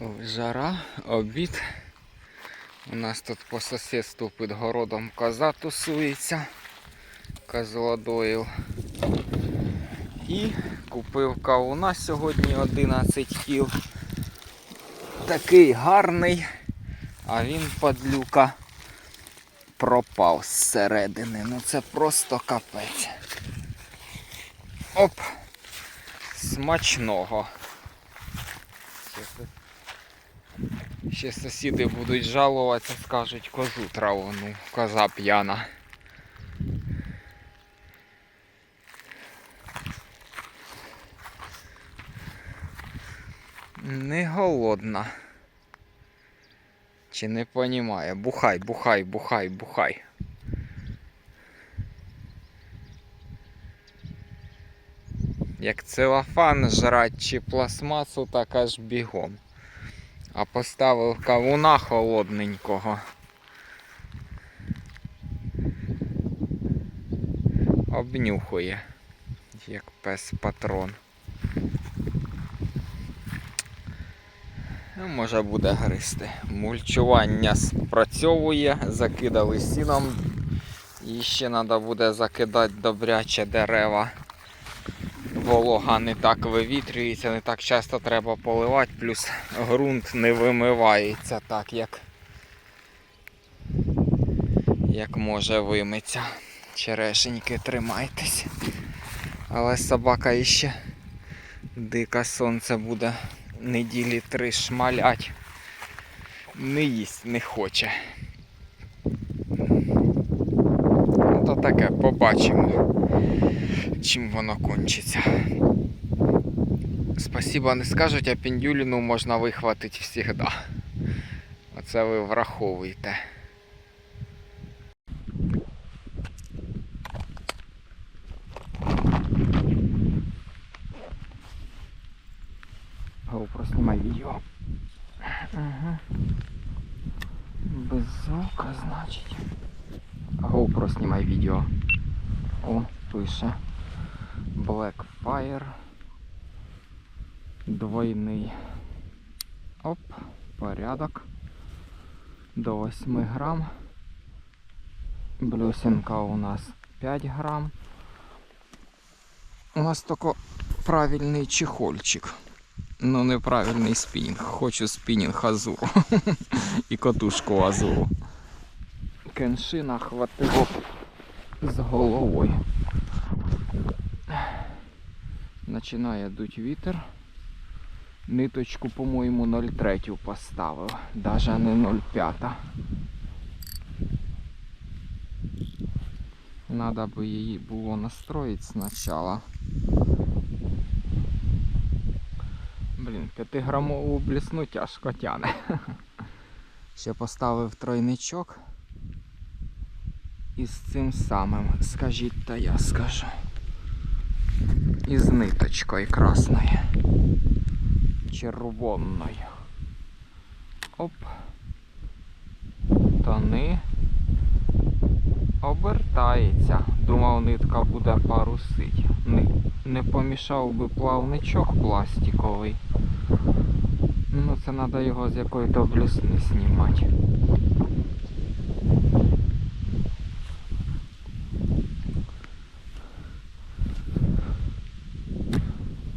Жара, обід. У нас тут по сусідству під городом коза тусується. Козлодоїв. І купив кавуна сьогодні 11 кіл. Такий гарний, а він падлюка пропав зсередини. Ну це просто капець. Оп! Смачного. Ще сус- Ще сусіди будуть жалуватися, скажуть козу травону, коза п'яна. Не голодна. Чи не понімає? Бухай, бухай, бухай, бухай. Як целофан жрать чи пластмасу, так аж бігом. А поставив кавуна холодненького. Обнюхує, як пес патрон. Ну, може буде гристи. Мульчування спрацьовує, закидали сіном. І ще треба буде закидати добряче дерева. Волога не так вивітрюється, не так часто треба поливати, плюс ґрунт не вимивається так, як, як може вимиться. Черешеньки тримайтесь. Але собака іще дике сонце буде неділі три шмалять. Не їсть не хоче. Ну, То таке, побачимо, чим воно кончиться. Спасибо не скажуть, а піндюліну можна вихватити завжди. Оце ви враховуєте. GoPro снимай видео. Ага. Без звука, значить. GoPro снимай видео. О, пише. Blackfire. Двойний. Оп, порядок. До 8 грам. Блюсинка у нас 5 грам. У нас только правильний чехольчик. Ну, неправильний спінінг. Хочу спінінг азуру. І котушку азуру. Кеншина хватило з головою. Починає дуть вітер. Ниточку, по-моєму, 0,3 поставив. Даже не 0,5. Надо би її було настроїти спочатку. Блін, 5-грамову блісну тяжко тяне. Ще поставив тройничок. І з цим самим, скажіть, та я скажу. І з ниточкою красною. Червоною. Оп. Тони. Обертається. Думав, нитка буде парусить. Не, не помішав би плавничок пластиковий. Ну це треба його з якої то блісни знімати.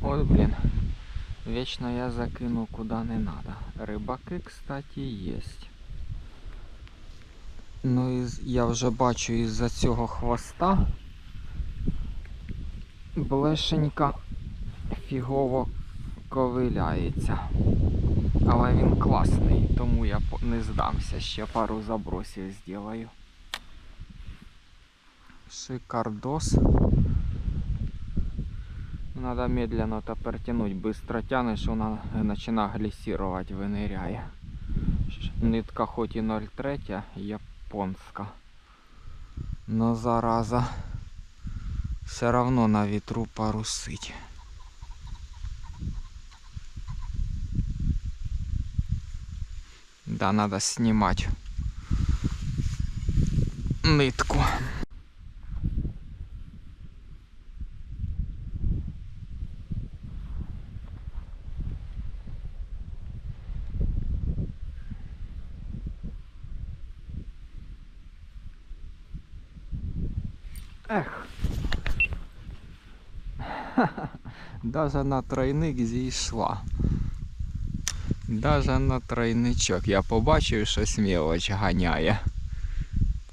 Ой, блін. Вечно я закину куди не надо. Рибаки, кстати, есть. Ну і я вже бачу із-за цього хвоста блешенька фігово ковиляється. Але він класний, тому я не здамся, ще пару забросів зроблю. Шикардос. Надо медленно тепер тянуть, быстро тянеш, вона починає глісірувати, виниряє. Ш- Нитка хоч і 0,3, японська. Но зараза все равно на вітру парусить. Да, надо снимать нитку. Ех. Даже на тройник зійшла. Даже на тройничок. Я побачив, що смілоч ганяє.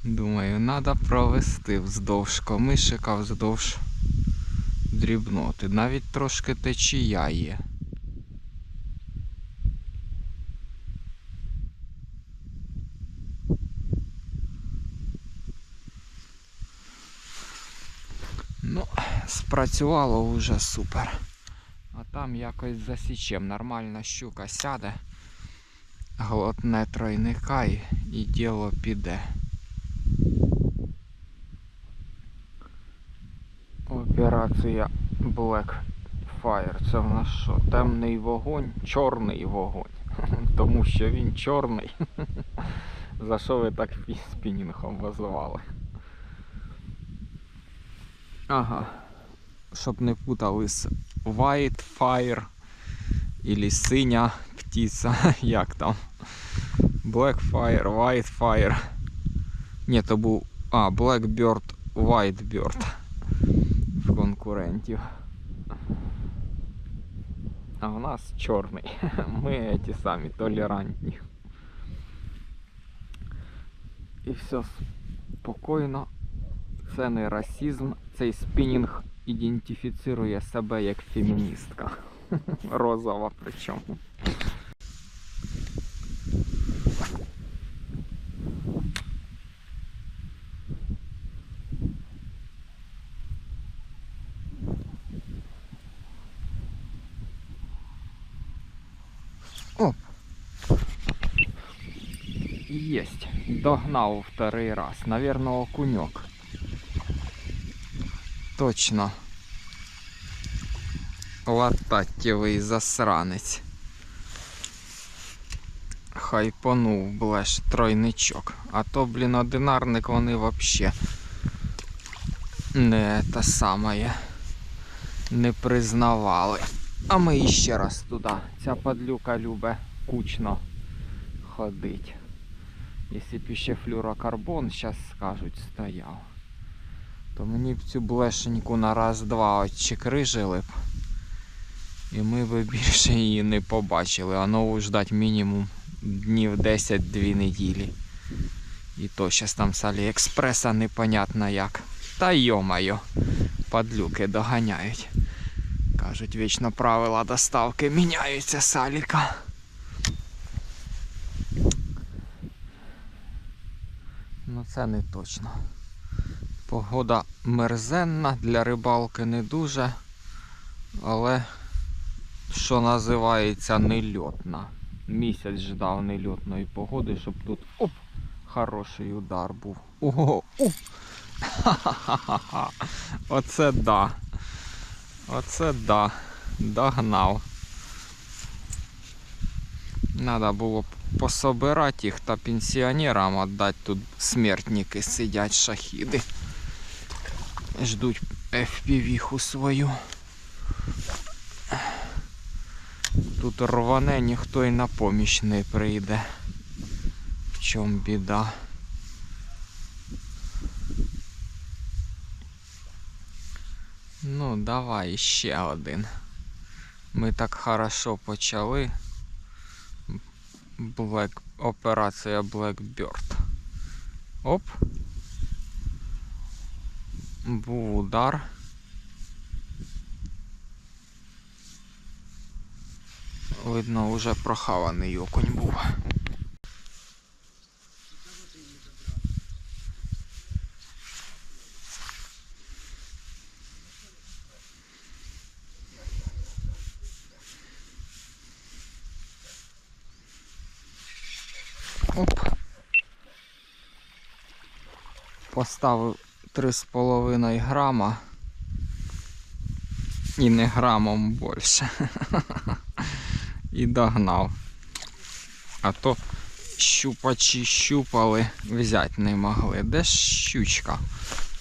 Думаю, треба провести вздовж комишика, вздовж дрібноти. Навіть трошки течія є. Ну, спрацювало вже супер. А там якось засічем. Нормальна щука сяде, глотне тройника і, і діло піде. Операція Black Fire. Це в нас що? Темний вогонь, чорний вогонь. Тому що він чорний. За що ви так спінінгом визивали? Ага. Щоб не путали з White Fire или синя птиця. Як там? Black Fire, White Fire. Ні, то був. А, Blackbird, Whitebird в конкурентів. А у нас чорний. Ми ті самі толерантні. І все спокійно. Це не расизм. Цей спінінг ідентифіцирує себе як феміністка. Розова причому. Оп. Есть. Догнал второй раз. Наверное, окунек. Точно. Лататтєвий засранець. Хайпанув блеш тройничок. А то, блін, одинарник вони вообще не те саме не признавали. А ми іще раз туди. Ця падлюка любе кучно ходить. Якщо б іще флюрокарбон, зараз скажуть, стояв. То мені б цю блешеньку на раз-два отчекрижили б. І ми б більше її не побачили. А нову ждать мінімум днів 10-2 неділі. І то щас там з Аліекспреса непонятно як. Та йо-майо, падлюки доганяють. Кажуть, вічно правила доставки міняються з Аліка. Ну це не точно. Погода мерзенна, для рибалки не дуже, але що називається нельотна. Місяць ждав нельотної погоди, щоб тут оп, хороший удар був. Ого! Ха-ха-ха-ха! Оце да. Оце да. Догнав. Надо було пособирати їх та пенсіонерам віддати. Тут смертники сидять шахіди. Ждуть FPV-ху свою. Тут рване, ніхто й на поміч не прийде. В чому біда. Ну, давай ще один. Ми так хорошо почали. Black, операція Blackbird. Оп. Був удар. Видно, уже прохаваний окунь був. Оп. Поставив 3,5 грама. І не грамом більше. І догнав. А то щупачі щупали, взяти не могли. Де ж щучка?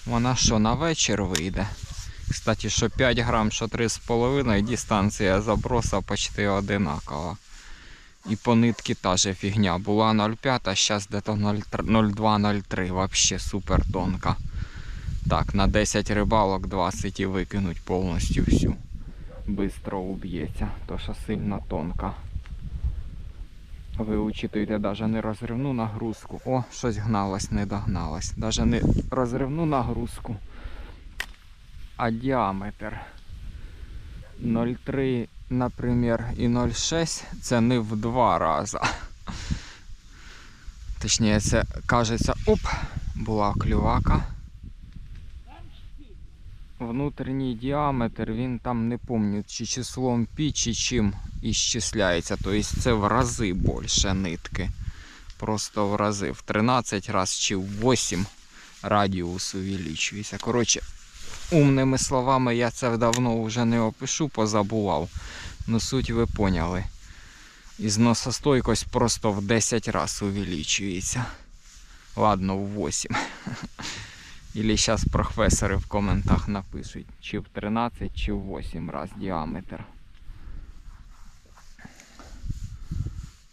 Вона що, на вечір вийде? Кстати, що 5 грам, що 3,5, дистанція заброса почти одинакова. І по нитки та же фігня. Була 0,5, а зараз десь 0,2-0,3. Вообще супер тонка. Так, на 10 рибалок 20 і викинуть повністю всю. Бистро уб'ється, то що сильно тонка. Ви учитуєте навіть не розривну нагрузку. О, щось гналось, не догналось. Навіть не розривну нагрузку, а діаметр. 0,3, наприклад, і 0,6 це не в два рази. Точніше, це кажеться, оп, була клювака. Внутрішній діаметр, він там не пам'ятаю, чи числом пі, чи чим іщисляється. Тобто це в рази більше нитки. Просто в рази. В 13 раз чи в 8 радіус увеличується. Коротше, умними словами я це давно вже не опишу, позабував. Ну суть ви поняли. І зносостойкость просто в 10 раз увеличується. Ладно, в 8. Ілі зараз професори в коментах напишуть, чи в 13, чи в 8 раз діаметр.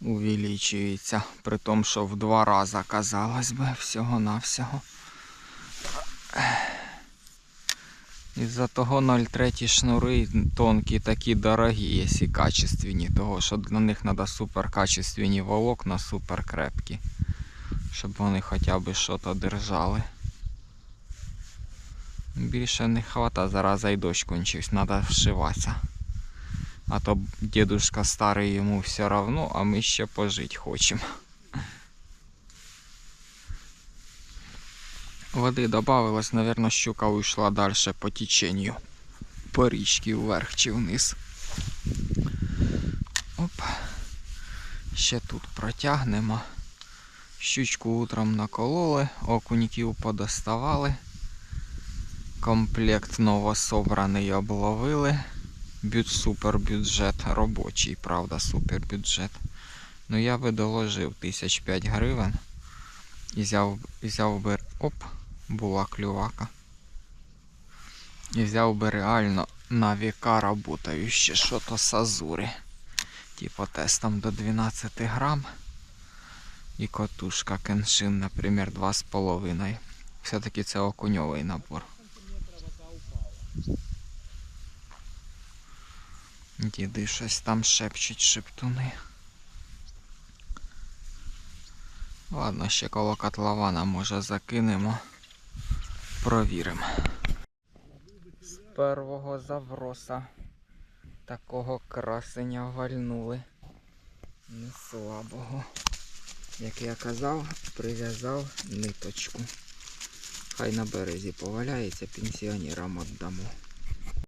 Увеличується. При тому, що в два рази, казалось би, всього-навсього. Із-за того 0,3 шнури тонкі такі дорогі, якщо качественні, того що для них треба супер качественні волокна, супер крепкі. Щоб вони хоча б щось держали. Більше не хвата, зараза і дощ кончився, треба вшиватися. А то дедушка старий йому все равно, а ми ще пожити хочемо. Води додавилось, мабуть, щука уйшла далі по теченню. По річці вверх чи вниз. Оп. Ще тут протягнемо. Щучку утром накололи, окуньків подоставали. Комплект новособраний обловили. Бют супер бюджет робочий, правда, супер бюджет. Ну я би доложив 1005 гривень. І взяв, взяв би. Оп, була клювака. І взяв би реально на віка работаюче що-то сазури. Типа тестом до 12 грам. І котушка кеншин, наприклад, 2,5. Все-таки це окуньовий набор. Діди щось там шепчуть шептуни. Ладно, ще коло котлована може закинемо. Провіримо. З першого завроса такого красення вальнули. Не слабого. Як я казав, прив'язав ниточку. Хай на березі поваляється, пенсіонерам віддамо.